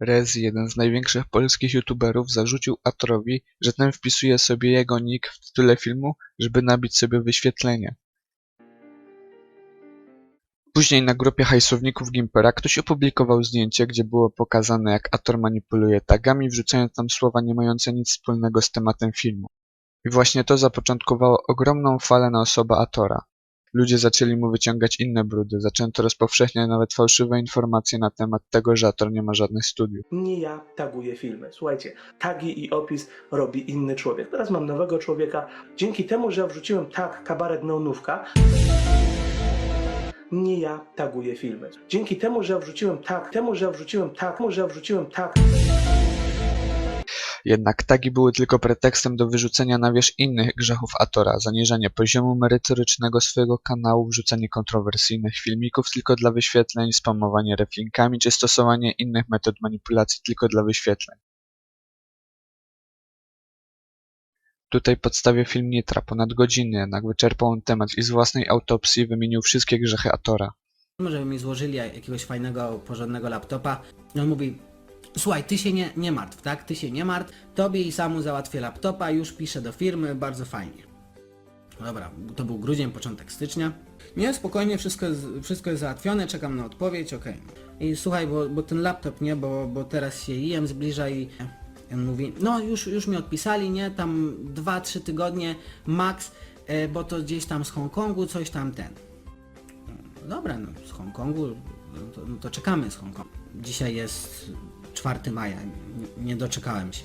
Rezi, jeden z największych polskich youtuberów, zarzucił Atorowi, że ten wpisuje sobie jego nick w tytule filmu, żeby nabić sobie wyświetlenie. Później na grupie hajsowników Gimpera ktoś opublikował zdjęcie, gdzie było pokazane jak Ator manipuluje tagami, wrzucając tam słowa nie mające nic wspólnego z tematem filmu. I właśnie to zapoczątkowało ogromną falę na osobę Atora. Ludzie zaczęli mu wyciągać inne brudy, zaczęto rozpowszechniać nawet fałszywe informacje na temat tego, że Ator nie ma żadnych studiów. Nie ja taguję filmy. Słuchajcie, tagi i opis robi inny człowiek. Teraz mam nowego człowieka. Dzięki temu, że wrzuciłem tag kabaret neonówka, nie ja taguję filmy. Dzięki temu, że wrzuciłem tag, temu, że wrzuciłem tag, temu, że wrzuciłem tag, Jednak tagi były tylko pretekstem do wyrzucenia na wierzch innych grzechów Atora, zaniżanie poziomu merytorycznego swojego kanału, wrzucanie kontrowersyjnych filmików tylko dla wyświetleń, spamowanie reflinkami czy stosowanie innych metod manipulacji tylko dla wyświetleń. Tutaj podstawię film nie trwa ponad godzinę, jednak wyczerpał on temat i z własnej autopsji wymienił wszystkie grzechy Atora. żeby mi złożyli jakiegoś fajnego, porządnego laptopa. On mówi, słuchaj, ty się nie, nie martw, tak? Ty się nie martw, tobie i samu załatwię laptopa, już piszę do firmy, bardzo fajnie. Dobra, to był grudzień, początek stycznia. Nie, spokojnie, wszystko jest, wszystko jest załatwione, czekam na odpowiedź, okej. I słuchaj, bo, bo ten laptop, nie, bo, bo teraz się IM zbliża i on mówi, no już, już mi odpisali, nie, tam 2-3 tygodnie max, e, bo to gdzieś tam z Hongkongu, coś tam ten. Dobra, no z Hongkongu, no to, no to czekamy z Hongkongu. Dzisiaj jest 4 maja, nie, doczekałem się.